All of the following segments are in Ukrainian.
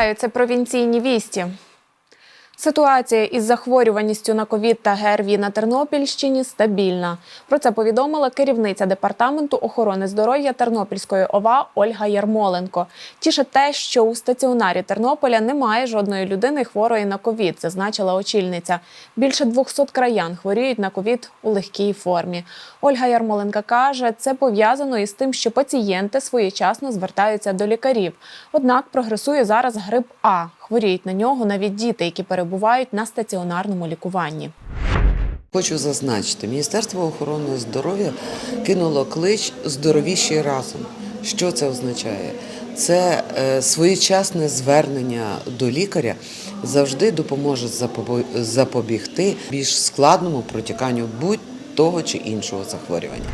Вітаю, це провінційні вісті. Ситуація із захворюваністю на ковід та ГРВІ на Тернопільщині стабільна. Про це повідомила керівниця департаменту охорони здоров'я Тернопільської ОВА Ольга Ярмоленко. Тіше те, що у стаціонарі Тернополя немає жодної людини хворої на ковід, зазначила очільниця. Більше 200 краян хворіють на ковід у легкій формі. Ольга Ярмоленка каже, це пов'язано із тим, що пацієнти своєчасно звертаються до лікарів. Однак прогресує зараз грип А. Хворіють на нього навіть діти, які перебувають на стаціонарному лікуванні. Хочу зазначити, Міністерство охорони здоров'я кинуло клич здоровіші разом. Що це означає? Це е, своєчасне звернення до лікаря завжди допоможе запобігти більш складному протіканню будь-того чи іншого захворювання.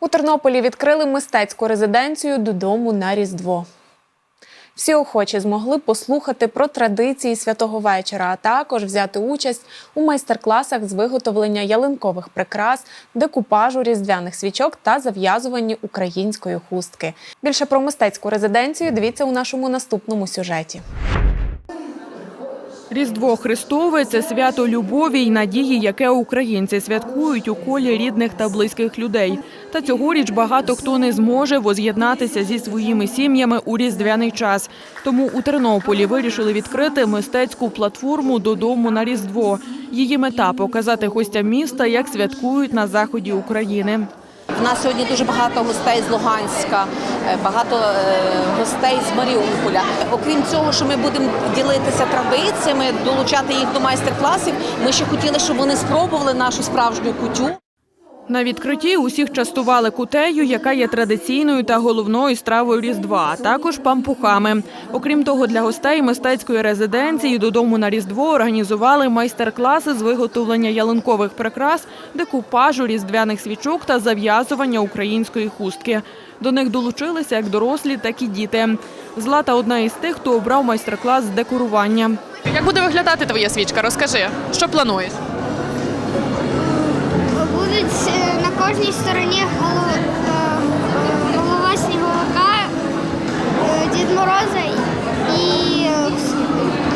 У Тернополі відкрили мистецьку резиденцію додому на Різдво. Всі охочі змогли послухати про традиції святого вечора, а також взяти участь у майстер-класах з виготовлення ялинкових прикрас, декупажу різдвяних свічок та зав'язуванні української хустки. Більше про мистецьку резиденцію дивіться у нашому наступному сюжеті. Різдво Христове це свято любові й надії, яке українці святкують у колі рідних та близьких людей. Та цьогоріч багато хто не зможе воз'єднатися зі своїми сім'ями у різдвяний час. Тому у Тернополі вирішили відкрити мистецьку платформу додому на Різдво. Її мета показати гостям міста, як святкують на заході України. У нас сьогодні дуже багато гостей з Луганська, е, багато е, гостей з Маріуполя. Окрім цього, що ми будемо ділитися традиціями, долучати їх до майстер-класів. Ми ще хотіли, щоб вони спробували нашу справжню кутю. На відкритті усіх частували кутею, яка є традиційною та головною стравою Різдва, а також пампухами. Окрім того, для гостей мистецької резиденції додому на Різдво організували майстер-класи з виготовлення ялинкових прикрас, декупажу різдвяних свічок та зав'язування української хустки. До них долучилися як дорослі, так і діти. Злата одна із тих, хто обрав майстер-клас з декорування. Як буде виглядати твоя свічка? Розкажи, що плануєш? Будуть е, на кожній стороні голова, е, голова сніговика, е, Дід Мороза і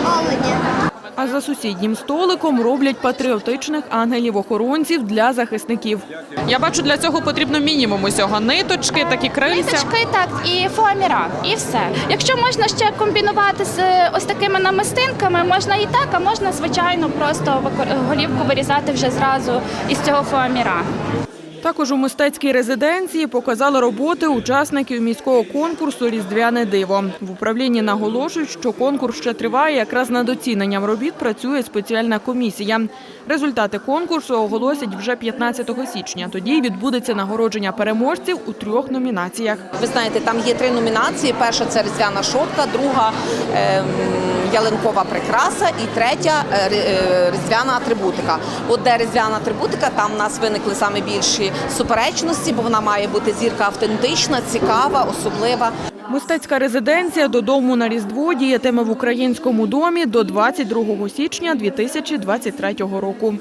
оленя. А за сусіднім столиком роблять патріотичних ангелів-охоронців для захисників. Я бачу, для цього потрібно мінімум усього. Ниточки, такі крильця. Ниточки, так, і фоаміра, і все. Якщо можна ще комбінувати з ось такими намистинками, можна і так, а можна, звичайно, просто голівку вирізати вже зразу із цього фоаміра. Також у мистецькій резиденції показали роботи учасників міського конкурсу Різдвяне диво. В управлінні наголошують, що конкурс ще триває. Якраз над оціненням робіт працює спеціальна комісія. Результати конкурсу оголосять вже 15 січня. Тоді відбудеться нагородження переможців у трьох номінаціях. Ви знаєте, там є три номінації: перша це різдвяна шопка, друга ем, ялинкова прикраса і третя е, різдвяна атрибутика. От де різдвяна атрибутика, там в нас виникли саме більші суперечності, бо вона має бути зірка автентична, цікава, особлива. Мистецька резиденція додому на Різдво діятиме в українському домі до 22 січня 2023 року.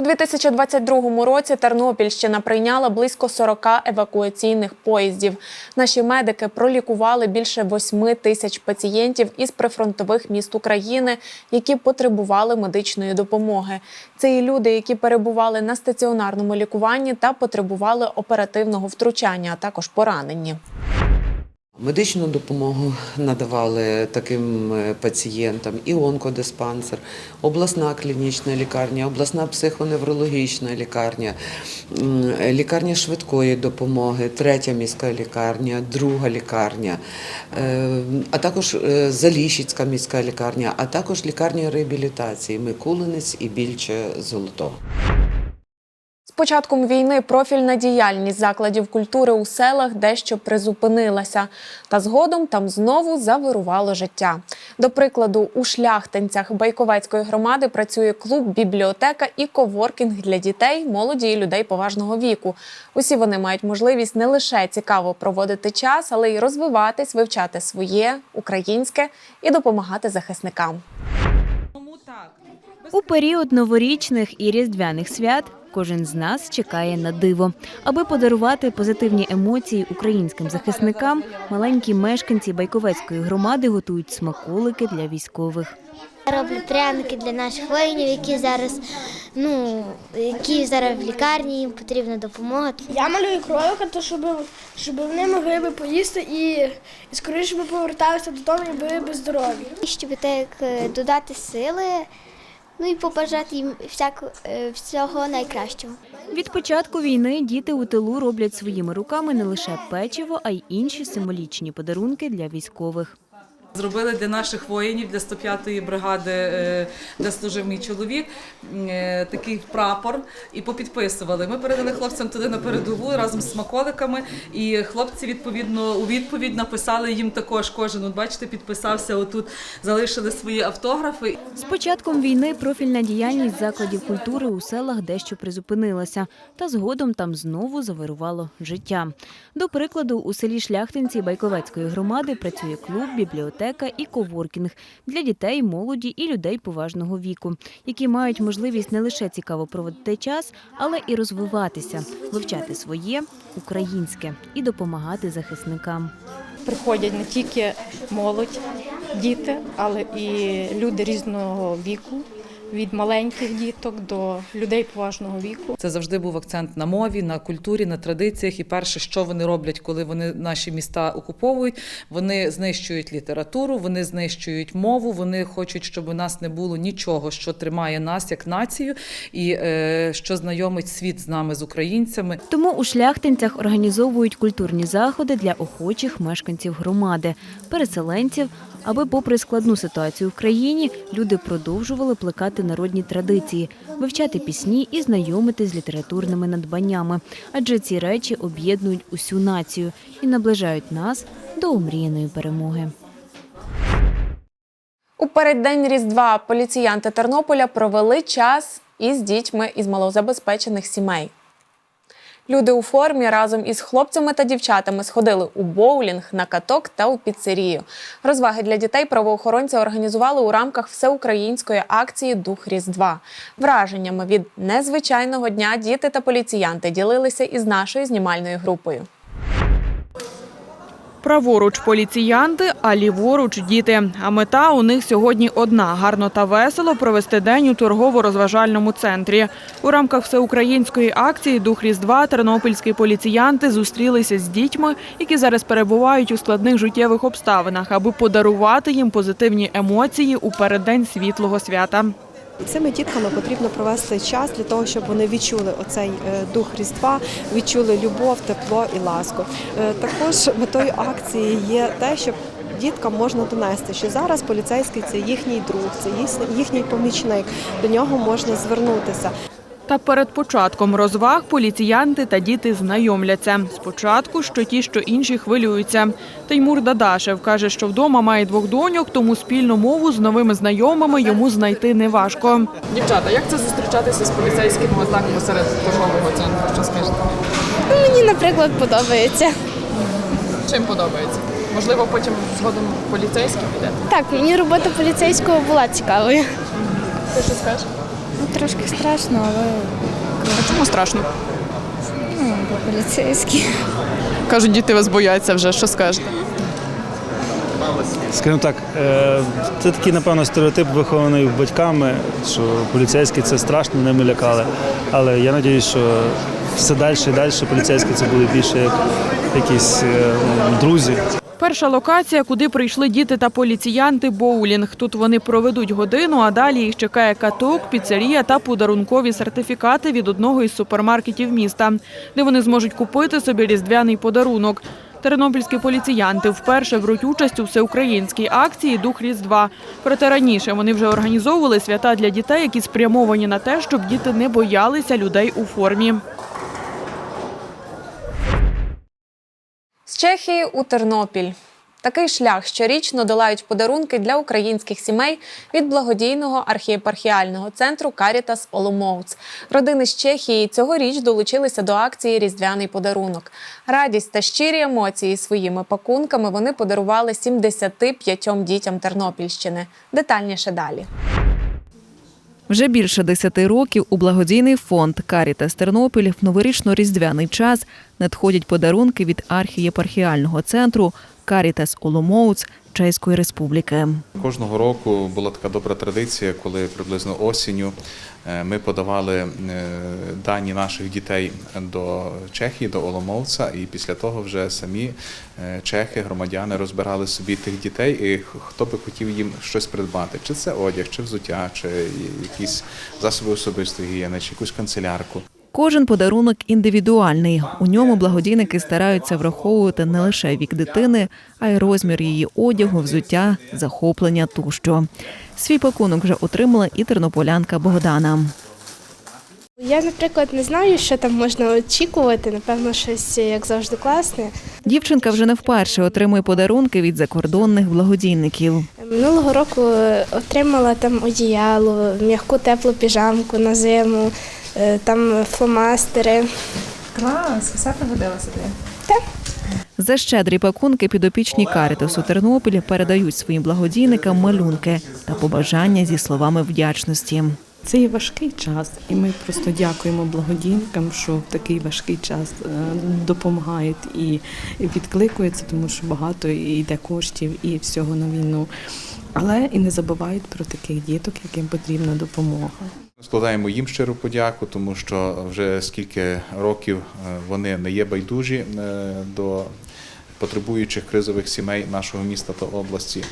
У 2022 році Тернопільщина прийняла близько 40 евакуаційних поїздів. Наші медики пролікували більше 8 тисяч пацієнтів із прифронтових міст України, які потребували медичної допомоги. Це і люди, які перебували на стаціонарному лікуванні та потребували оперативного втручання, а також поранені. Медичну допомогу надавали таким е, пацієнтам і онкодиспансер, обласна клінічна лікарня, обласна психоневрологічна лікарня, лікарня швидкої допомоги, третя міська лікарня, друга лікарня, е, а також е, Заліщицька міська лікарня, а також лікарня реабілітації Микулинець і Більче Золотого. Початком війни профільна діяльність закладів культури у селах дещо призупинилася, та згодом там знову завирувало життя. До прикладу, у шляхтинцях Байковецької громади працює клуб, бібліотека і коворкінг для дітей, молоді і людей поважного віку. Усі вони мають можливість не лише цікаво проводити час, але й розвиватись, вивчати своє українське і допомагати захисникам. У період новорічних і різдвяних свят Кожен з нас чекає на диво. Аби подарувати позитивні емоції українським захисникам, маленькі мешканці Байковецької громади готують смаколики для військових. Я роблю пряники для наших воїнів, які зараз, ну, які зараз в лікарні, їм потрібна допомога. Я малюю кролика, то щоб, щоб вони могли би поїсти і, і скоріше би поверталися додому і були би здорові. Щоб так е, додати сили, ну і побажати їм всяко, е, всього найкращого. Від початку війни діти у тилу роблять своїми руками не лише печиво, а й інші символічні подарунки для військових. Зробили для наших воїнів, для 105-ї бригади, е, де служив мій чоловік, е, такий прапор і попідписували. Ми передали хлопцям туди на передову разом з смаколиками. І хлопці відповідно у відповідь написали їм також. Кожен от бачите, підписався отут, залишили свої автографи. З початком війни профільна діяльність закладів культури у селах дещо призупинилася, та згодом там знову завирувало життя. До прикладу, у селі Шляхтинці Байковецької громади працює клуб, бібліотека і коворкінг для дітей, молоді і людей поважного віку, які мають можливість не лише цікаво проводити час, але і розвиватися, вивчати своє українське і допомагати захисникам. приходять не тільки молодь, діти, але і люди різного віку, від маленьких діток до людей поважного віку. Це завжди був акцент на мові, на культурі, на традиціях. І перше, що вони роблять, коли вони наші міста окуповують, вони знищують літературу, вони знищують мову. Вони хочуть, щоб у нас не було нічого, що тримає нас як націю, і е, що знайомить світ з нами, з українцями. Тому у шляхтинцях організовують культурні заходи для охочих мешканців громади, переселенців, аби, попри складну ситуацію в країні, люди продовжували плекати народні традиції, вивчати пісні і знайомити з літературними надбаннями. Адже ці речі об'єднують усю націю і наближають нас до омріяної перемоги. У переддень Різдва поліціянти Тернополя провели час із дітьми із малозабезпечених сімей. Люди у формі разом із хлопцями та дівчатами сходили у боулінг, на каток та у піцерію. Розваги для дітей правоохоронці організували у рамках всеукраїнської акції Дух Різдва. Враженнями від незвичайного дня діти та поліціянти ділилися із нашою знімальною групою. Праворуч поліціянти, а ліворуч діти. А мета у них сьогодні одна гарно та весело провести день у торгово-розважальному центрі. У рамках всеукраїнської акції Дух Різдва тернопільські поліціянти зустрілися з дітьми, які зараз перебувають у складних життєвих обставинах, аби подарувати їм позитивні емоції у переддень світлого свята. Цими дітками потрібно провести час для того, щоб вони відчули оцей е, дух Різдва, відчули любов, тепло і ласку. Е, Також метою акції є те, щоб діткам можна донести, що зараз поліцейський це їхній друг, це їхній- помічник. До нього можна звернутися. Та перед початком розваг поліціянти та діти знайомляться. Спочатку, що ті, що інші хвилюються. Теймур Дадашев каже, що вдома має двох доньок, тому спільну мову з новими знайомими йому знайти неважко. Дівчата, як це зустрічатися з поліцейськими отак посеред торгового центру? Що скажете? Мені, наприклад, подобається. Чим подобається? Можливо, потім згодом поліцейські підете? Так, мені робота поліцейського була цікавою. Ти що скажеш? Ну, трошки страшно, але А чому страшно? поліцейські. Кажуть, діти вас бояться вже. Що скажете? Скажімо так, е, це такий, напевно, стереотип вихований батьками, що поліцейські це страшно, ними лякали. Але я сподіваюся, що все далі і далі поліцейські це буде більше як якісь е, ну, друзі. Перша локація, куди прийшли діти та поліціянти боулінг. Тут вони проведуть годину, а далі їх чекає каток, піцерія та подарункові сертифікати від одного із супермаркетів міста, де вони зможуть купити собі різдвяний подарунок. Тернопільські поліціянти вперше беруть участь у всеукраїнській акції Дух Різдва. Проте раніше вони вже організовували свята для дітей, які спрямовані на те, щоб діти не боялися людей у формі. Чехії у Тернопіль. Такий шлях щорічно долають подарунки для українських сімей від благодійного архієпархіального центру Карітас Оломоуц. Родини з Чехії цьогоріч долучилися до акції Різдвяний подарунок. Радість та щирі емоції своїми пакунками вони подарували 75 дітям Тернопільщини. Детальніше далі. Вже більше десяти років у благодійний фонд Карітас Тернопіль в новорічно-різдвяний час надходять подарунки від архієпархіального центру Карітас Оломоуц Чеської Республіки. Кожного року була така добра традиція, коли приблизно осінню е, ми подавали е, дані наших дітей до Чехії, до Оломовця, і після того вже самі е, чехи, громадяни розбирали собі тих дітей, і хто би хотів їм щось придбати, чи це одяг, чи взуття, чи якісь засоби особистої гігієни, чи якусь канцелярку. Кожен подарунок індивідуальний. У ньому благодійники стараються враховувати не лише вік дитини, а й розмір її одягу, взуття, захоплення тощо. Свій пакунок вже отримала і тернополянка Богдана. Я, наприклад, не знаю, що там можна очікувати. Напевно, щось як завжди класне. Дівчинка вже не вперше отримує подарунки від закордонних благодійників. Минулого року отримала там одіяло, м'яку теплу піжамку на зиму, там фломастери. Клас, все пригодилося тобі. За щедрі пакунки підопічні Карітасу Тернопіль передають своїм благодійникам малюнки та побажання зі словами вдячності. Це є важкий час, і ми просто дякуємо благодійникам, що в такий важкий час е, допомагають і відкликуються, тому що багато йде коштів і всього на війну. Але і не забувають про таких діток, яким потрібна допомога. Складаємо їм щиру подяку, тому що вже скільки років е, вони не є байдужі е, до потребуючих кризових сімей нашого міста та області.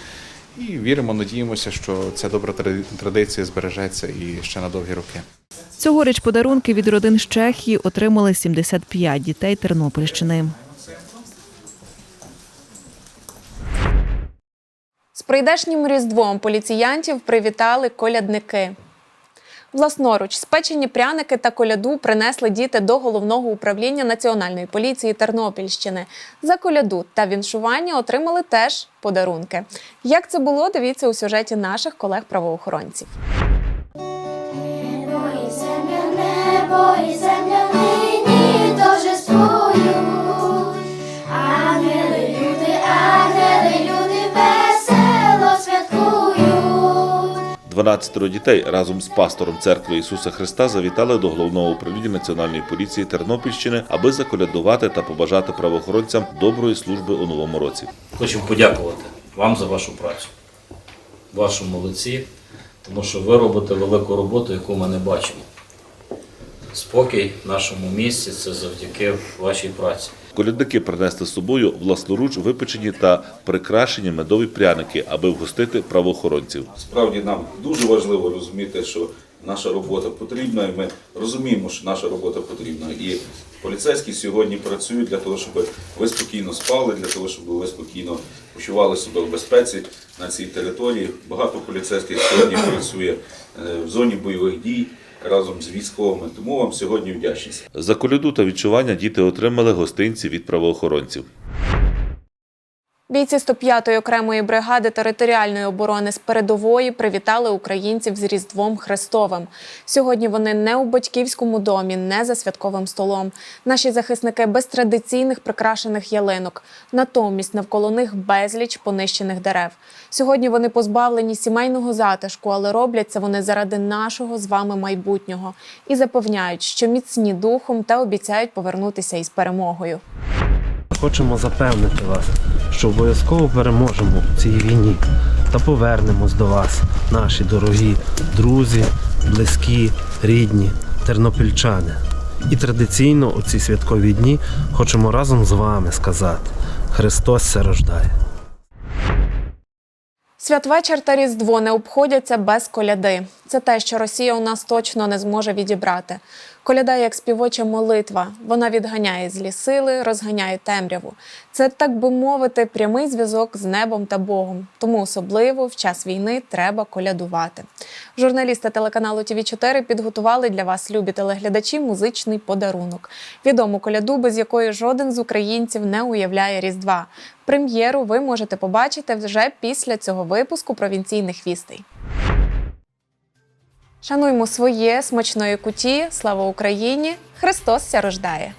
І віримо, надіємося, що ця добра тради- традиція збережеться і ще на довгі роки. Цьогоріч подарунки від родин з Чехії отримали 75 дітей Тернопільщини. З прийдешнім різдвом поліціянтів привітали колядники. Власноруч спечені пряники та коляду принесли діти до головного управління Національної поліції Тернопільщини. За коляду та віншування отримали теж подарунки. Як це було, дивіться у сюжеті наших колег-правоохоронців. Небо і земля, небо 12 дітей разом з пастором церкви Ісуса Христа завітали до головного управління Національної поліції Тернопільщини, аби заколядувати та побажати правоохоронцям доброї служби у новому році. Хочу подякувати вам за вашу працю. Вашу молодці, тому що ви робите велику роботу, яку ми не бачимо. Спокій в нашому місті це завдяки вашій праці. Колядники принесли з собою власноруч випечені та прикрашені медові пряники, аби вгостити правоохоронців. Справді нам дуже важливо розуміти, що наша робота потрібна, і ми розуміємо, що наша робота потрібна. І поліцейські сьогодні працюють для того, щоб ви спокійно спали, для того, щоб ви спокійно почували себе в безпеці на цій території. Багато поліцейських сьогодні працює е, в зоні бойових дій разом з військовими. Тому вам сьогодні вдячність. За коляду та відчування діти отримали гостинці від правоохоронців. Бійці 105-ї окремої бригади територіальної оборони з передової привітали українців з Різдвом Христовим. Сьогодні вони не у батьківському домі, не за святковим столом. Наші захисники без традиційних прикрашених ялинок. Натомість навколо них безліч понищених дерев. Сьогодні вони позбавлені сімейного затишку, але роблять це вони заради нашого з вами майбутнього і запевняють, що міцні духом та обіцяють повернутися із перемогою. Хочемо запевнити вас, що обов'язково переможемо в цій війні та повернемось до вас, наші дорогі друзі, близькі, рідні, тернопільчани. І традиційно у ці святкові дні хочемо разом з вами сказати: Христос се рождає. Святвечір та Різдво не обходяться без коляди. Це те, що Росія у нас точно не зможе відібрати. Коляда як співоча молитва. Вона відганяє злі сили, розганяє темряву. Це, так би мовити, прямий зв'язок з небом та Богом. Тому особливо в час війни треба колядувати. Журналісти телеканалу ТВ 4 підготували для вас, любі телеглядачі, музичний подарунок. Відому коляду, без якої жоден з українців не уявляє Різдва. Прем'єру ви можете побачити вже після цього випуску провінційних вістей. Шануймо своє смачної куті. Слава Україні! Христос ся рождає!